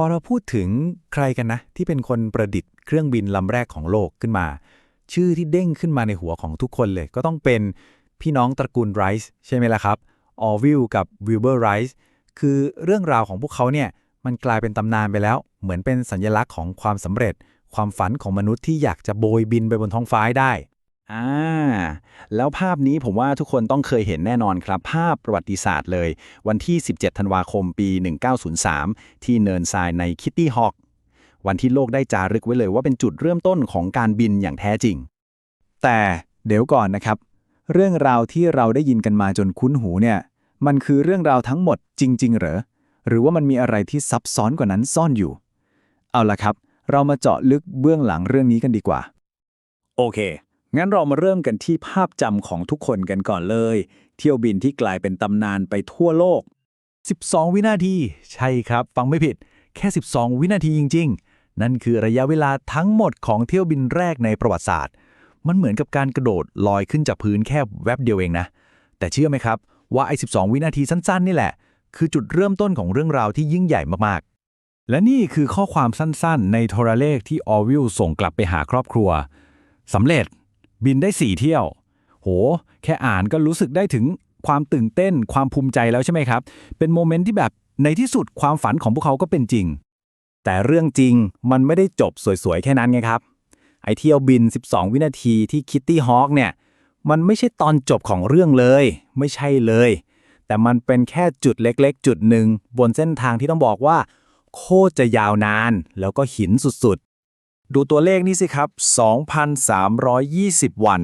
อเราพูดถึงใครกันนะ ที่เป็นคนประดิษฐ์เครื่องบินลำแรกของโลกขึ้นมา ชื่อที่เด้งขึ้นมาในหัวของทุกคนเลย ก็ต้องเป็นพี่น้องตระกูลไรส์ใช่ไหมล่ะครับออวิลกับวิลเบอร์ไรส์คือเรื่องราวของพวกเขาเนี่ยมันกลายเป็นตำนานไปแล้ว เหมือนเป็นสัญลักษณ์ของความสำเร็จ ความฝันของมนุษย์ที่อยากจะโบยบินไปบนท้องฟ้าได้ อ่าแล้วภาพนี้ผมว่าทุกคนต้องเคยเห็นแน่นอนครับ ภาพประวัติศาสตร์เลย วันที่ 17 ธันวาคมปี 1903 ที่เนินทรายในคิตตี้ฮอ k วันที่โลกได้จารึกไว้เลยว่าเป็นจุดเริ่มต้นของการบินอย่างแท้จริง แต่เดี๋ยวก่อนนะครับ เรื่องราวที่เราได้ยินกันมาจนคุ้นหูเนี่ย มันคือเรื่องราวทั้งหมดจริง ๆ เหรอ หรือว่ามันมีอะไรที่ซับซ้อนกว่านั้นซ่อนอยู่ เอาละครับ เรามาเจาะลึกเบื้องหลังเรื่องนี้กันดีกว่า โอเค งั้นเรามาเริ่มกันที่ภาพจำของทุกคนกันก่อนเลย เที่ยวบินที่กลายเป็นตำนานไปทั่วโลก 12 วินาที ใช่ครับ ฟังไม่ผิด แค่ 12 วินาทีจริง ๆ นั่นคือระยะเวลาทั้งหมดของเที่ยวบินแรกในประวัติศาสตร์ มันเหมือนกับการกระโดดลอยขึ้นจากพื้นแค่แวบเดียวเองนะ แต่เชื่อไหมครับ ว่าไอ้ 12 วินาทีสั้น ๆ นี่แหละ คือจุดเริ่มต้นของเรื่องราวที่ยิ่งใหญ่มากๆ และนี่คือข้อความสั้น ๆ ในโทรเลขที่ออวิลส่งกลับไปหาครอบครัวสำเร็จ บินได้ 4 เที่ยว โห แค่อ่านก็รู้สึกได้ถึงความตื่นเต้น ความภูมิใจแล้วใช่ไหมครับ เป็นโมเมนต์ที่แบบในที่สุดความฝันของพวกเขาก็เป็นจริง แต่เรื่องจริงมันไม่ได้จบสวยๆ แค่นั้นไงครับ ไอเที่ยวบิน 12 วินาทีที่คิตตี้ฮอ k เนี่ย มันไม่ใช่ตอนจบของเรื่องเลย ไม่ใช่เลย แต่มันเป็นแค่จุดเล็กๆ จุดหนึ่งบนเส้นทางที่ต้องบอกว่า โคตรจะยาวนาน แล้วก็หินสุด ดูตัวเลขนี่สิครับ 2,320 วัน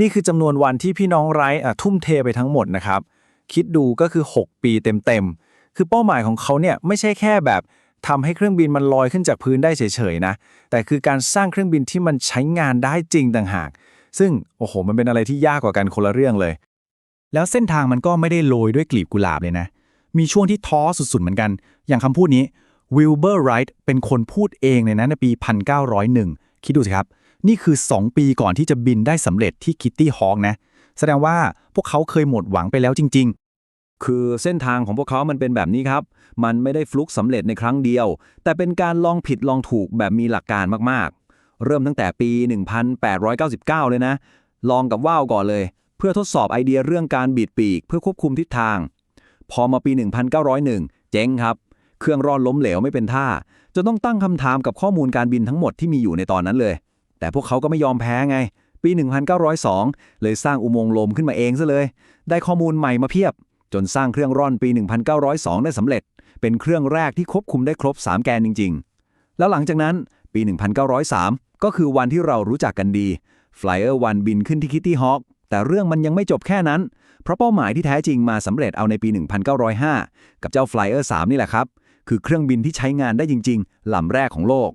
นี่คือจำนวนวันที่พี่น้องไร้อะทุ่มเทไปทั้งหมดนะครับ คิดดูก็คือ 6 ปีเต็มๆ คือเป้าหมายของเขาเนี่ยไม่ใช่แค่แบบทำให้เครื่องบินมันลอยขึ้นจากพื้นได้เฉยๆนะ แต่คือการสร้างเครื่องบินที่มันใช้งานได้จริงต่างหาก ซึ่งโอ้โห มันเป็นอะไรที่ยากกว่ากันคนละเรื่องเลย แล้วเส้นทางมันก็ไม่ได้โรยด้วยกลีบกุหลาบเลยนะ มีช่วงที่ท้อสุดๆเหมือนกัน อย่างคำพูดนี้ วิลเบอร์ไรท์เป็นคนพูดเองเลยนในปี 1901 คิดดูสิครับ นี่คือ 2 ปีก่อนที่จะบินได้สำเร็จที่คิตตี้ฮอ k นะ แสดงว่าพวกเขาเคยหมดหวังไปแล้วจริง ๆคือเส้นทางของพวกเขามันเป็นแบบนี้ครับ มันไม่ได้ฟลุกสำเร็จในครั้งเดียว แต่เป็นการลองผิดลองถูกแบบมีหลักการมากๆ เริ่มตั้งแต่ปี 1899 เลยนะ ลองกับว่าวก่อนเลย เพื่อทดสอบไอเดียเรื่องการบีดปีก เพื่อควบคุมทิศทาง พอมาปี 1901 เจ๊งครับ เครื่องร่อนล้มเหลวไม่เป็นท่าจะต้องตั้งคำถามกับข้อมูลการบินทั้งหมดที่มีอยู่ในตอนนั้นเลย แต่พวกเขาก็ไม่ยอมแพ้ไง ปี 1902 เลยสร้างอุโมงค์ลมขึ้นมาเองซะเลย ได้ข้อมูลใหม่มาเพียบ จนสร้างเครื่องร่อนปี 1902 ได้สำเร็จ เป็นเครื่องแรกที่ควบคุมได้ครบ 3 แกนจริง ๆ แล้วหลังจากนั้นปี 1903 ก็คือวันที่เรารู้จักกันดี Flyer 1 บินขึ้นที่ Kitty Hawk แต่เรื่องมันยังไม่จบแค่นั้น เพราะเป้าหมายที่แท้จริงมาสำเร็จเอาในปี 1905 กับเจ้า Flyer 3 นี่แหละครับ คือเครื่องบินที่ใช้งานได้จริง ๆลำแรกของโลก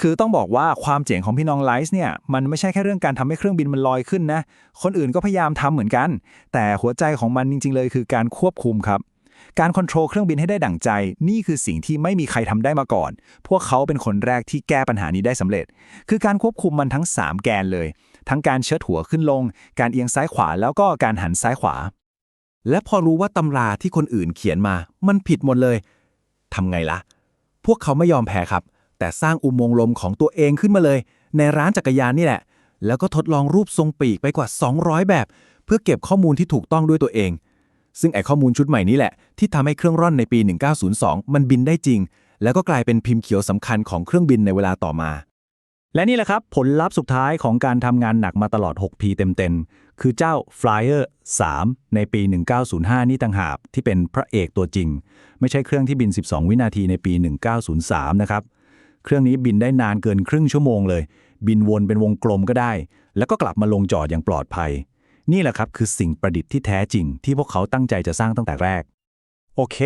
คือต้องบอกว่าความเจ๋งของพี่น้องไลซ์เนี่ย มันไม่ใช่แค่เรื่องการทำให้เครื่องบินมันลอยขึ้นนะ คนอื่นก็พยายามทำเหมือนกัน แต่หัวใจของมันจริง ๆ เลยคือการควบคุมครับ การคอนโทรลเครื่องบินให้ได้ดั่งใจ นี่คือสิ่งที่ไม่มีใครทำได้มาก่อน พวกเขาเป็นคนแรกที่แก้ปัญหานี้ได้สำเร็จ คือการควบคุมมันทั้ง 3 แกนเลย ทั้งการเชิดหัวขึ้นลง การเอียงซ้ายขวา แล้วก็การหันซ้ายขวาและพอรู้ว่าตำราที่คนอื่นเขียนมา มันผิดหมดเลย ทำไงล่ะ พวกเขาไม่ยอมแพ้ครับ แต่สร้างอุโมงค์ลมของตัวเองขึ้นมาเลย ในร้านจักรยานนี่แหละ แล้วก็ทดลองรูปทรงปีกไปกว่า 200 แบบ เพื่อเก็บข้อมูลที่ถูกต้องด้วยตัวเอง ซึ่งไอข้อมูลชุดใหม่นี้แหละ ที่ทำให้เครื่องร่อนในปี 1902 มันบินได้จริง แล้วก็กลายเป็นพิมพ์เขียวสำคัญของเครื่องบินในเวลาต่อมา และนี่แหละครับ ผลลัพธ์สุดท้ายของการทำงานหนักมาตลอด 6 ปีเต็มๆ คือเจ้า Flyer 3 ในปี 1905 นี่ต่างหากที่เป็นพระเอกตัวจริง ไม่ใช่เครื่องที่บิน 12 วินาทีในปี 1903 นะครับ เครื่องนี้บินได้นานเกินครึ่งชั่วโมงเลย บินวนเป็นวงกลมก็ได้ แล้วก็กลับมาลงจอดอย่างปลอดภัย นี่แหละครับคือสิ่งประดิษฐ์ที่แท้จริง ที่พวกเขาตั้งใจจะสร้างตั้งแต่แรก โอเค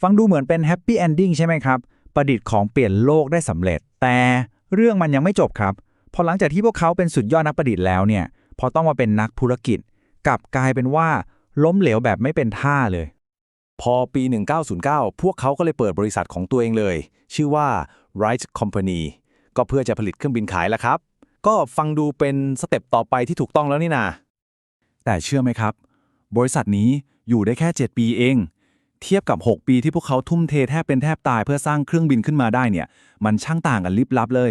ฟังดูเหมือนเป็นแฮปปี้เอนดิ้งใช่ไหมครับ ประดิษฐ์ของเปลี่ยนโลกได้สำเร็จแต่ เรื่องมันยังไม่จบครับ พอหลังจากที่พวกเขาเป็นสุดยอดนักประดิษฐ์แล้วเนี่ย พอต้องมาเป็นนักธุรกิจ กลับกลายเป็นว่าล้มเหลวแบบไม่เป็นท่าเลย พอปี 1909 พวกเขาก็เลยเปิดบริษัทของตัวเองเลย ชื่อว่า Wright Company ก็เพื่อจะผลิตเครื่องบินขายแล้วครับ ก็ฟังดูเป็นสเต็ปต่อไปที่ถูกต้องแล้วนี่นาแต่เชื่อไหมครับ บริษัทนี้อยู่ได้แค่ 7 ปีเอง เทียบกับ 6 ปีที่พวกเขาทุ่มเทแทบเป็นแทบตายเพื่อสร้างเครื่องบินขึ้นมาได้เนี่ย มันช่างต่างกันลิบลับเลย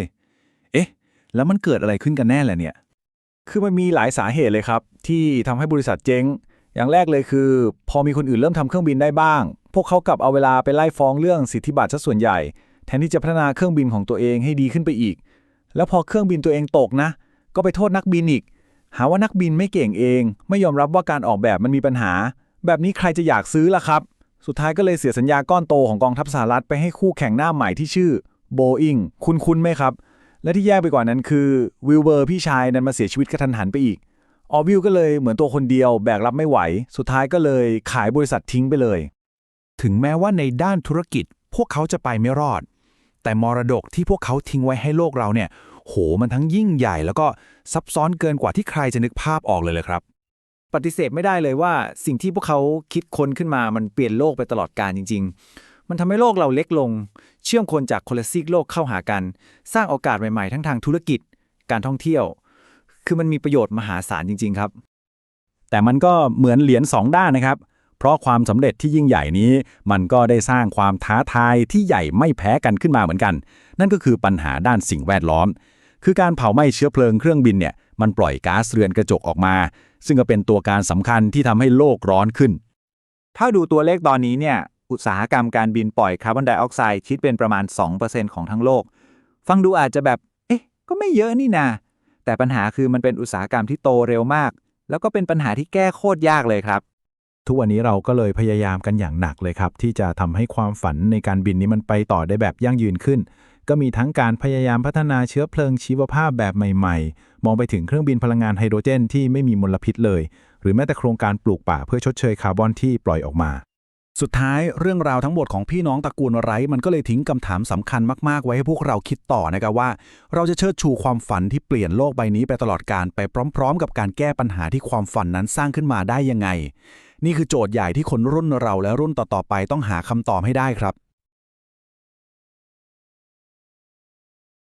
เอ๊ะ แล้วมันเกิดอะไรขึ้นกันแน่แหละเนี่ย คือมันมีหลายสาเหตุเลยครับ ที่ทำให้บริษัทเจ๊ง อย่างแรกเลยคือ พอมีคนอื่นเริ่มทำเครื่องบินได้บ้าง พวกเขากลับเอาเวลาไปไล่ฟ้องเรื่องสิทธิบัตรซะส่วนใหญ่ แทนที่จะพัฒนาเครื่องบินของตัวเองให้ดีขึ้นไปอีก แล้วพอเครื่องบินตัวเองตกนะ ก็ไปโทษนักบินอีก หาว่านักบินไม่เก่งเอง ไม่ยอมรับว่าการออกแบบมันมีปัญหา แบบนี้ใครจะอยากซื้อล่ะครับ สุดท้ายก็เลยเสียสัญญาก้อนโตของกองทัพสหรัฐไปให้คู่แข่งหน้าใหม่ที่ชื่อ Boeing คุณคุ้นไหมครับ และที่แย่ไปกว่านั้นคือวิลเบอร์พี่ชายนั้นมาเสียชีวิตกระทันหันไปอีก ออวิลก็เลยเหมือนตัวคนเดียวแบกรับไม่ไหว สุดท้ายก็เลยขายบริษัททิ้งไปเลย ถึงแม้ว่าในด้านธุรกิจพวกเขาจะไปไม่รอด แต่มรดกที่พวกเขาทิ้งไว้ให้โลกเราเนี่ย โหมันทั้งยิ่งใหญ่แล้วก็ซับซ้อนเกินกว่าที่ใครจะนึกภาพออกเลยเลยครับ ปฏิเสธไม่ได้เลยว่าสิ่งที่พวกเขาคิดค้นขึ้นมามันเปลี่ยนโลกไปตลอดกาลจริง ๆ มันทำให้โลกเราเล็กลง เชื่อมคนจากคนละซีกโลกเข้าหากัน สร้างโอกาสใหม่ๆ ทั้งทางธุรกิจ การท่องเที่ยว คือมันมีประโยชน์มหาศาลจริง ๆ ครับ แต่มันก็เหมือนเหรียญสองด้านนะครับ เพราะความสำเร็จที่ยิ่งใหญ่นี้ มันก็ได้สร้างความท้าทายที่ใหญ่ไม่แพ้กันขึ้นมาเหมือนกัน นั่นก็คือปัญหาด้านสิ่งแวดล้อม คือการเผาไหม้เชื้อเพลิงเครื่องบินเนี่ย มันปล่อยก๊าซเรือนกระจกออกมา ซึ่งก็เป็นตัวการสำคัญที่ทำให้โลกร้อนขึ้น ถ้าดูตัวเลขตอนนี้เนี่ย อุตสาหกรรมการบินปล่อยคาร์บอนไดออกไซด์คิดเป็นประมาณ 2%ของทั้งโลก ฟังดูอาจจะแบบ เอ๊ะ ก็ไม่เยอะนี่นา แต่ปัญหาคือมันเป็นอุตสาหกรรมที่โตเร็วมาก แล้วก็เป็นปัญหาที่แก้โคตรยากเลยครับ ทุกวันนี้เราก็เลยพยายามกันอย่างหนักเลยครับ ที่จะทำให้ความฝันในการบินนี้มันไปต่อได้แบบยั่งยืนขึ้น ก็มีทั้งการพยายามพัฒนาเชื้อเพลิงชีวภาพแบบใหม่ ๆ มองไปถึงเครื่องบินพลังงานไฮโดรเจนที่ไม่มีมลพิษเลย หรือแม้แต่โครงการปลูกป่าเพื่อชดเชยคาร์บอนที่ปล่อยออกมา สุดท้ายเรื่องราวทั้งหมดของพี่น้องตระกูลไรท์มันก็เลยทิ้งคำถามสำคัญมากๆ ไว้ให้พวกเราคิดต่อนะครับว่า เราจะเชิดชูความฝันที่เปลี่ยนโลกใบนี้ไปตลอดการไปพร้อม ๆ กับการแก้ปัญหาที่ความฝันนั้นสร้างขึ้นมาได้ยังไง นี่คือโจทย์ใหญ่ที่คนรุ่นเราและรุ่นต่อๆไปต้องหาคำตอบให้ได้ครับ